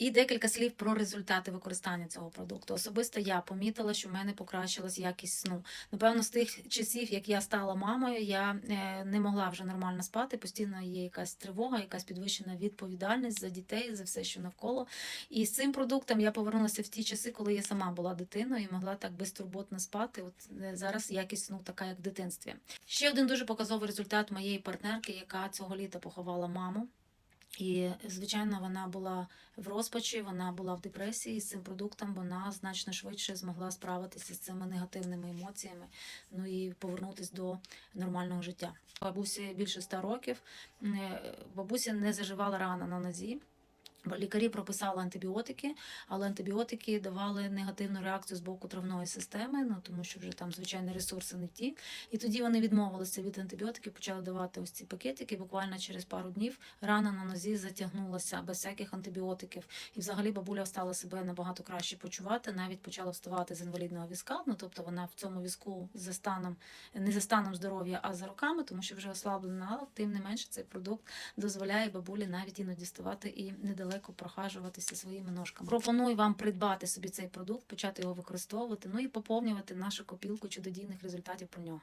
І декілька слів про результати використання цього продукту. Особисто я помітила, що в мене покращилась якість сну. Напевно, з тих часів, як я стала мамою, я е, не могла вже нормально спати. Постійно є якась тривога, якась підвищена відповідальність за дітей, за все, що навколо. І з цим продуктом я повернулася в ті часи, коли я сама була дитиною і могла так безтурботно спати. От е, зараз якість сну така, як в дитинстві. Ще один дуже показовий результат моєї партнерки, яка цього літа поховала маму. І, звичайно, вона була в розпачі, вона була в депресії і з цим продуктом. Вона значно швидше змогла справитися з цими негативними емоціями, ну і повернутися до нормального життя. Бабусі більше ста років. Е, Бабуся не заживала рана на нозі. Бо Лікарі прописали антибіотики, але антибіотики давали негативну реакцію з боку травної системи, ну тому що вже там звичайні ресурси не ті. І тоді вони відмовилися від антибіотиків, почали давати ось ці пакетики. Bуквально через пару днів рана на нозі затягнулася без всяких антибіотиків. І взагалі бабуля стала себе набагато краще почувати, навіть почала вставати з інвалідного візка. Ну тобто вона в цьому візку за станом не за станом здоров'я, а за роками, тому що вже ослаблена, тим не менше цей продукт дозволяє бабулі навіть іноді ставати і недалеко прохажуватися своїми ножками. Пропоную вам придбати собі цей продукт, почати його використовувати, ну і поповнювати нашу копілку чудодійних результатів про нього.